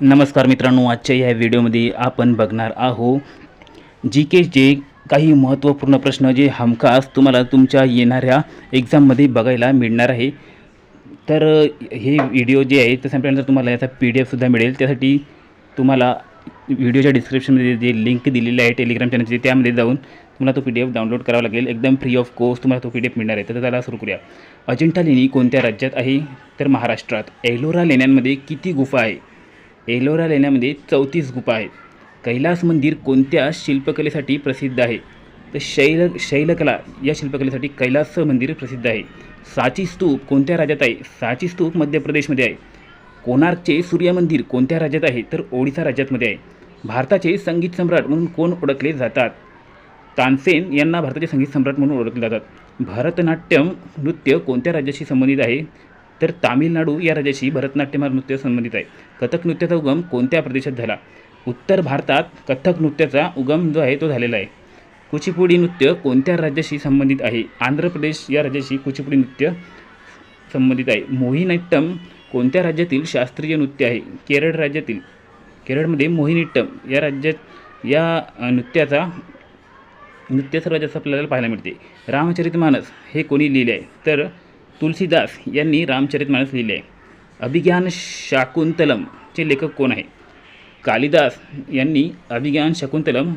नमस्कार मित्रांनो आजच्या या व्हिडिओमध्ये आपण बघणार आहो जी केचे काही महत्त्वपूर्ण प्रश्न जे हमखास तुम्हाला तुमच्या येणाऱ्या एक्झाममध्ये बघायला मिळणार आहे. तर हे व्हिडिओ जे आहे ते संपल्यानंतर तुम्हाला याचा पी डी एफसुद्धा मिळेल. त्यासाठी तुम्हाला व्हिडिओच्या डिस्क्रिप्शनमध्ये जे लिंक दिलेली आहे टेलिग्राम चॅनलची त्यामध्ये जाऊन तुम्हाला तो पी डी एफ डाउनलोड करावा लागेल. एकदम फ्री ऑफ कॉस्ट तुम्हाला तो पी डी एफ मिळणार आहे. तर त्याला सुरू करूया. अजिंठा लेणी कोणत्या राज्यात आहे? तर महाराष्ट्रात. एलोरा लेण्यांमध्ये किती गुफा आहे? एलोरा लेण्यामध्ये चौतीस गुफा आहेत. कैलास मंदिर कोणत्या शिल्पकलेसाठी प्रसिद्ध आहे? तर शैल शैलकला या शिल्पकलेसाठी कैलास मंदिर प्रसिद्ध आहे. साची स्तूप कोणत्या राज्यात आहे? साची स्तूप मध्य प्रदेशमध्ये आहे. कोणार्कचे सूर्य मंदिर कोणत्या राज्यात आहे? तर ओडिसा राज्यातमध्ये आहे. भारताचे संगीत सम्राट म्हणून कोण ओळखले जातात? तानसेन यांना भारताचे संगीत सम्राट म्हणून ओळखले जातात. भरतनाट्यम नृत्य कोणत्या राज्याशी संबंधित आहे? तर तामिळनाडू या राज्याशी भरतनाट्यम हा नृत्य संबंधित आहे. कथक नृत्याचा उगम कोणत्या प्रदेशात झाला? उत्तर भारतात कथक नृत्याचा उगम जो आहे तो झालेला आहे. कुचिपुडी नृत्य कोणत्या राज्याशी संबंधित आहे? आंध्र प्रदेश या राज्याशी कुचिपुडी नृत्य संबंधित आहे. मोहिनीट्टम कोणत्या राज्यातील शास्त्रीय नृत्य आहे? केरळ राज्यातील केरळमध्ये मोहिनीट्टम या राज्यात या नृत्याचा नृत्य सर्वात जास्त आपल्याला पाहायला मिळते. रामचरितमानस हे कोणी लिहिले आहे? तर तुलसीदास यांनी रामचरितमानस लिहिले. आहे अभिज्ञान शाकुंतलमचे लेखक कोण आहे? कालिदास यांनी अभिज्ञान शकुंतलम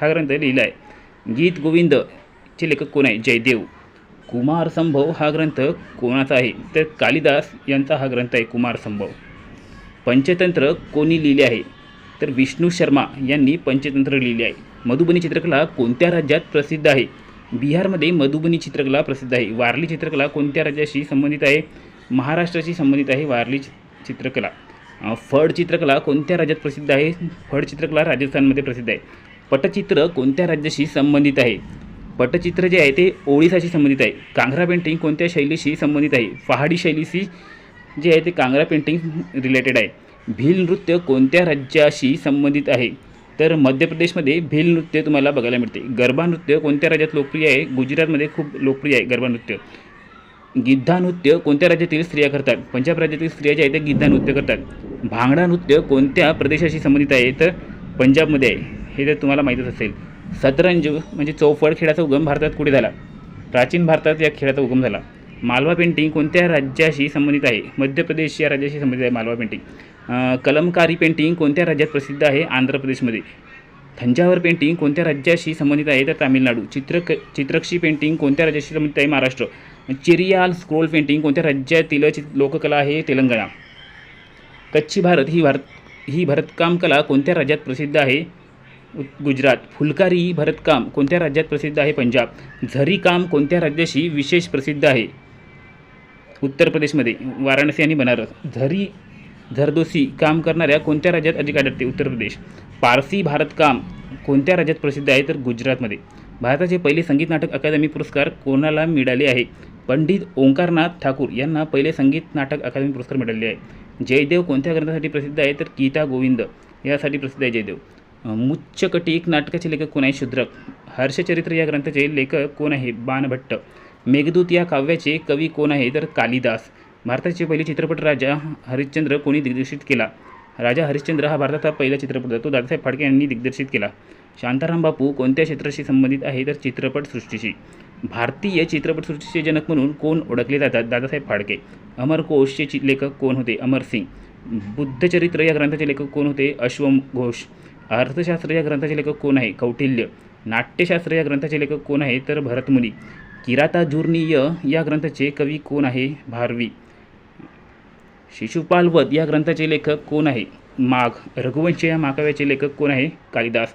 हा ग्रंथ लिहिला आहे. गीत गोविंदचे लेखक कोण आहे? जयदेव. कुमार संभव हा ग्रंथ कोणाचा आहे? तर कालिदास यांचा हा ग्रंथ आहे कुमार संभव. पंचतंत्र कोणी लिहिले आहे? तर विष्णू शर्मा यांनी पंचतंत्र लिहिले आहे. मधुबनी चित्रकला कोणत्या राज्यात प्रसिद्ध आहे? बिहारमध्ये मधुबनी चित्रकला प्रसिद्ध आहे. वारली चित्रकला कोणत्या राज्याशी संबंधित आहे? महाराष्ट्राशी संबंधित आहे वारली चित्रकला. फड चित्रकला कोणत्या राज्यात प्रसिद्ध आहे? फड चित्रकला राजस्थानमध्ये प्रसिद्ध आहे. पटचित्र कोणत्या राज्याशी संबंधित आहे? पटचित्र जे आहे ते ओडिसाशी संबंधित आहे. कांगरा पेंटिंग कोणत्या शैलीशी संबंधित आहे? पहाडी शैलीशी जे आहे ते कांगरा पेंटिंग रिलेटेड आहे. भील नृत्य कोणत्या राज्याशी संबंधित आहे? तर मध्य प्रदेशमध्ये भिल नृत्य तुम्हाला बघायला मिळते. गरबा नृत्य कोणत्या राज्यात लोकप्रिय आहे? गुजरातमध्ये खूप लोकप्रिय आहे गरबा नृत्य. गिद्धा नृत्य कोणत्या राज्यातील स्त्रिया करतात? पंजाब राज्यातील स्त्रिया ज्या आहेत त्या गिद्धा नृत्य करतात. भांगडा नृत्य कोणत्या प्रदेशाशी संबंधित आहे? तर पंजाबमध्ये आहे. हे तर तुम्हाला माहीतच असेल. सतरंज म्हणजे चौफड खेळाचा उगम भारतात कुठे झाला? प्राचीन भारतात या खेळाचा उगम झाला. मालवा पेंटिंग कोणत्या राज्याशी संबंधित आहे? मध्य प्रदेश या राज्याशी संबंधित आहे मालवा पेंटिंग कलमकारी पेंटिंग कोणत्या राज्यात प्रसिद्ध आहे? आंध्र प्रदेशमध्ये थंजावर पेंटिंग कोणत्या राज्याशी संबंधित आहे? तर तामिळनाडू. चित्रक चित्रक्षी पेंटिंग कोणत्या राज्याशी संबंधित आहे? महाराष्ट्र. चिरियाल स्क्रोल पेंटिंग कोणत्या राज्यातील चित लोककला आहे? तेलंगणा. कच्ची भारत ही भारत ही भरतकाम कला कोणत्या राज्यात प्रसिद्ध आहे? गुजरात. फुलकारी भरतकाम कोणत्या राज्यात प्रसिद्ध आहे? पंजाब. झरीकाम कोणत्या राज्याशी विशेष प्रसिद्ध आहे? उत्तर प्रदेशमध्ये. वाराणसी आणि बनारस. झरी झरदोसी काम करणाऱ्या कोणत्या राज्यात अधिक आढळते? उत्तर प्रदेश. पारसी भारतकाम कोणत्या राज्यात प्रसिद्ध आहे? तर गुजरातमध्ये. भारताचे पहिले संगीत नाटक अकादमी पुरस्कार कोणाला मिळाले आहे? पंडित ओंकारनाथ ठाकूर यांना पहिले संगीत नाटक अकादमी पुरस्कार मिळाले आहे. जयदेव कोणत्या ग्रंथासाठी प्रसिद्ध आहे? तर गीता गोविंद यासाठी प्रसिद्ध आहे जयदेव. अं, मुच्चकटिक नाटकाचे लेखक कोण आहे? शूद्रक. हर्षचरित्र या ग्रंथाचे लेखक कोण आहे? बाणभट्ट. मेघदूत या काव्याचे कवी कोण आहे? तर कालिदास. भारताचे पहिले चित्रपट राजा हरिश्चंद्र कोणी दिग्दर्शित केला? राजा हरिश्चंद्र हा भारताचा पहिला चित्रपट होता. तो दादासाहेब फाडके यांनी दिग्दर्शित केला. शांताराम बापू कोणत्या क्षेत्राशी संबंधित आहे? तर चित्रपटसृष्टीशी भारतीय चित्रपटसृष्टीचे जनक म्हणून कोण ओळखले जातात? दादासाहेब फाडके अमरकोशचे चि लेखक कोण होते? अमर सिंग. बुद्धचरित्र या ग्रंथाचे लेखक कोण होते? अश्वम घोष. अर्थशास्त्र या ग्रंथाचे लेखक कोण आहे? कौटिल्य. नाट्यशास्त्र या ग्रंथाचे लेखक कोण आहे? तर भरतमुनी. किराताजूर्णीय या ग्रंथाचे कवी कोण आहे? भारवी. शिशुपाल वध या ग्रंथाचे लेखक कोण आहे? माघ रघुवंश या महाकाव्याचे लेखक कोण आहे? कालिदास.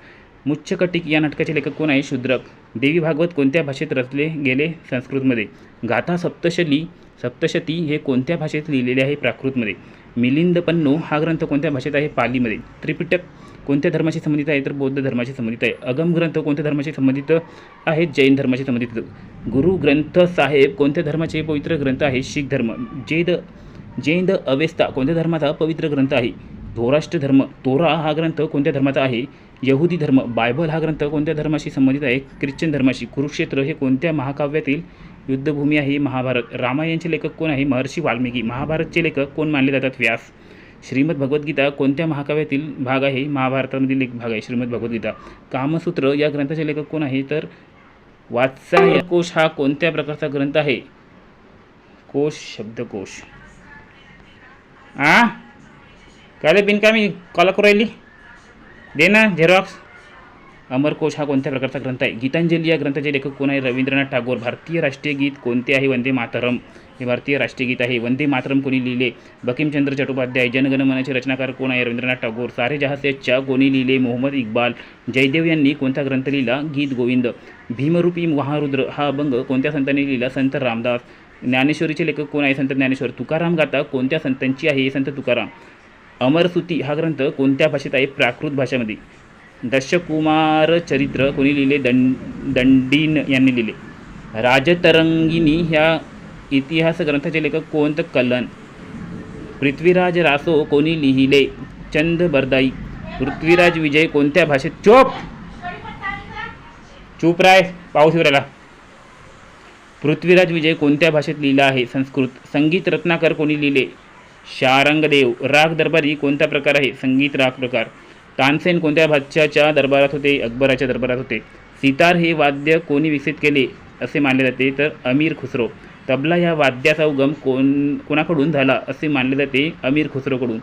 मुच्छकटिक या नाटकाचे लेखक कोण आहे? शूद्रक. देवी भागवत कोणत्या भाषेत रचले गेले संस्कृतमध्ये? गाथा सप्तशली सप्तशती हे कोणत्या भाषेत लिहिलेले आहे प्राकृतमध्ये? मिलिंद पन्नो हा ग्रंथ कोणत्या भाषेत आहे? पालीमध्ये. त्रिपिटक कोणत्या धर्माशी संबंधित आहे? तर बौद्ध धर्माशी संबंधित आहे. अगम ग्रंथ कोणत्या धर्माशी संबंधित आहेत जैन धर्माशी संबंधित. गुरु ग्रंथ साहेब कोणत्या धर्माचे पवित्र ग्रंथ आहे? शीख धर्म. जैद जैन द अवेस्ता कोणत्या धर्माचा पवित्र ग्रंथ आहे? धोराष्ट्र धर्म तोरा हा ग्रंथ कोणत्या धर्माचा आहे? यहुदी धर्म बायबल हा ग्रंथ कोणत्या धर्माशी संबंधित आहे? ख्रिश्चन धर्माशी कुरुक्षेत्र हे कोणत्या महाकाव्यातील युद्धभूमी आहे? महाभारत. रामायणचे लेखक कोण आहे? महर्षी वाल्मिकी. महाभारतचे लेखक कोण मानले जातात? व्यास. श्रीमद भगवद्गीता कोणत्या महाकाव्यातील भाग आहे? महाभारतामधील एक भाग आहे. श्रीमद भगवद्गीता. कामसूत्र या ग्रंथाचे लेखक कोण आहे? तर वात्सायकोश हा कोणत्या प्रकारचा ग्रंथ आहे? कोश शब्दकोश. आ? काय बिनकामी? कॉल करू राहिली? दे ना झेरॉक्स अमरकोश हा कोणत्या प्रकारचा ग्रंथ आहे? गीतांजली या ग्रंथाचे लेखक कोण आहे? रवींद्रनाथ टागोर. भारतीय राष्ट्रीय गीत कोणते आहे? वंदे मातरम. हे भारतीय राष्ट्रीय गीत आहे. वंदे मातरम कोणी लिहिले? बकिमचंद्र चट्टोपाध्याय जनगणमनाचे रचनाकार कोण आहे? रवींद्रनाथ टागोर. सारे जहासे च्या कोणी लिहिले मोहम्मद इक्बाल. जयदेव यांनी कोणता ग्रंथ लिहिला? गीत गोविंद. भीमरूपी महारुद्र हा अभंग कोणत्या संतांनी लिहिला? संत रामदास. ज्ञानेश्वरीचे लेखक कोण आहे? संत ज्ञानेश्वर तुकाराम गाथा. कोणत्या संतांची आहे संत तुकाराम? अमरसुती हा ग्रंथ कोणत्या भाषेत आहे? प्राकृत भाषेमध्ये. दशकुमार चरित्र कोणी लिहिले? दं दंडीन यांनी लिहिले. राजतरंगिणी ह्या इतिहास ग्रंथाचे लेखक कोणतं? कलन पृथ्वीराज रासो कोणी लिहिले? चंद बरदाई. पृथ्वीराज विजय कोणत्या भाषेत? चोप! चूप राय. पाऊस येऊ राहिला पृथ्वीराज विजय कोणत्या भाषेत लिहिला आहे? संस्कृत संगीत रत्नाकर कोणी लिहिले? शारंगदेव राग दरबारी कोणता प्रकार आहे? संगीत राग प्रकार. तानसेन कोणत्या बादशाच्या दरबारात होते? अकबराच्या दरबारात होते. सितार हे वाद्य कोणी विकसित केले? असे मानले जाते. तर अमीर खुसरो. तबला या वाद्याचा उगम कोण कोणाकडून झाला? असे मानले जाते अमीर खुसरोकडून.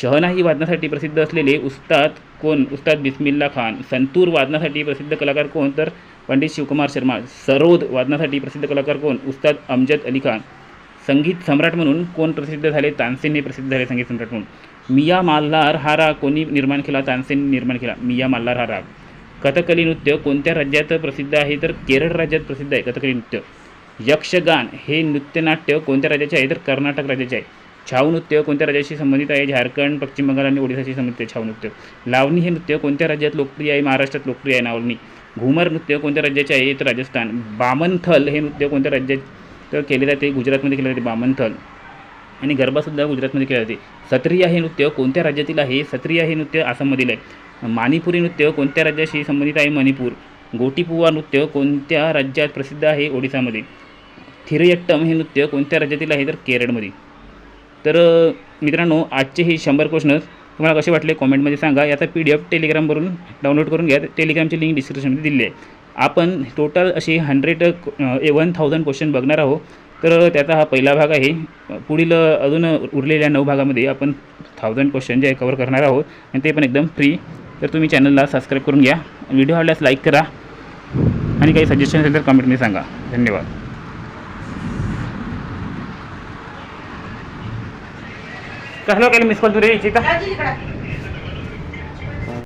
शहनाई वादनासाठी प्रसिद्ध असलेले उस्ताद कोण? उस्ताद बिस्मिल्ला खान. संतूर वादनासाठी प्रसिद्ध कलाकार कोण? तर पंडित शिवकुमार शर्मा सरोद वादनासाठी प्रसिद्ध कलाकार कोण? उस्ताद अमजद अली खान. संगीत सम्राट म्हणून कोण प्रसिद्ध झाले? तानसेन हे प्रसिद्ध झाले संगीत सम्राट म्हणून. मिया माल्लार हा राग कोणी निर्माण केला? तानसेन निर्माण केला. मिया माल्लार हा राग कथकली नृत्य कोणत्या राज्यात प्रसिद्ध आहे? तर केरळ राज्यात प्रसिद्ध आहे कथकली नृत्य. यक्षगान हे नृत्यनाट्य कोणत्या राज्याचे आहे? तर कर्नाटक राज्याचे आहे. छाऊ नृत्य कोणत्या राज्याशी संबंधित आहे? झारखंड पश्चिम बंगाल आणि ओडिशाशी संबंधित आहे छाऊ नृत्य. लावणी हे नृत्य कोणत्या राज्यात लोकप्रिय आहे? महाराष्ट्रात लोकप्रिय आहे लावणी घुमर नृत्य कोणत्या राज्याचे आहे? तर राजस्थान. बामनथल हे नृत्य कोणत्या राज्यात केले जाते? गुजरातमध्ये केले जाते बामनथल. आणि गरबासुद्धा गुजरातमध्ये केले जाते. सत्रिया हे नृत्य कोणत्या राज्यातील आहे? सत्रिया हे नृत्य आसाममधील आहे. मणिपुरी नृत्य कोणत्या राज्याशी संबंधित आहे? मणिपूर. गोटीपुवा नृत्य कोणत्या राज्यात प्रसिद्ध आहे? ओडिसामध्ये. थिरयट्टम हे नृत्य कोणत्या राज्यातील आहे? तर केरळमध्ये. तर मित्रांनो आजचे हे शंभर क्वेश्चन तुम्हाला कसे वाटले कॉमेंटमध्ये सांगा. याचा पी डी एफ टेलिग्रामवरून डाउनलोड करून घ्या. टेलिग्रामची लिंक डिस्क्रिप्शनमध्ये दिली आहे. आपण टोटल असे hundred a one thousand question बघणार आहोत. तर त्याचा हा पहिला भाग आहे. पुढील अजून उरलेल्या नऊ भागामध्ये आपण थाउजंड क्वेश्चन जे आहे कवर करणार आहोत. आणि ते पण एकदम फ्री तर तुम्ही चॅनलला सबस्क्राईब करून घ्या. व्हिडिओ आवडल्यास लाईक करा. आणि काही सजेशन असेल तर कमेंटमध्ये सांगा. धन्यवाद. कसलं केलं मिस कॉल तू रे इथे